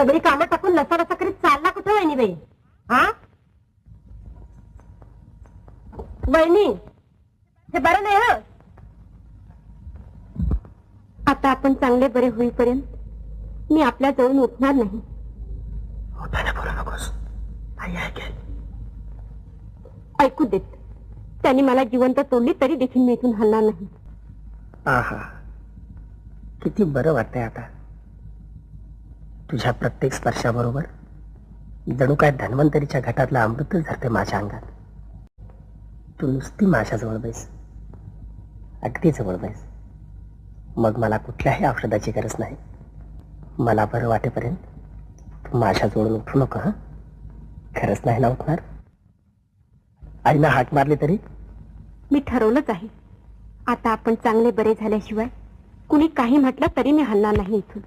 सगळी कामं टाकून लसा लसा करीत चालला कुठं वहिनी बाई? हा? वहिनी हे बरं नाही हं? आता आपण चांगले बरे होईपर्यंत मी आपल्या जवळून उठणार नाही. होताना बोलू नकोस. आई ऐकेल ऐकू देत. त्यांनी मला जिवंत तोडली तरी देखील मी इथून हलणार नाही. आहा. किती बरं वाटतंय आता. तुझ्या प्रत्येक स्पर्शाबरोबर जणू काय धन्वंतरीच्या घटातलं अमृतच धरते माझ्या अंगात. तू नुसती माझ्याजवळ बैस. अगदी जवळ बैस. मग मला कुठल्याही औषधाची गरज नाही. मला बरं वाटेपर्यंत तू माझ्याजवळून उठू नको हां? खरंच नाही ना उठणार? आईनं हाक मारली तरी? मी ठरवलंच आहे. आता आपण चांगले बरे झाल्याशिवाय कुणी काही म्हटलं तरी मी हलणार नाही इथून.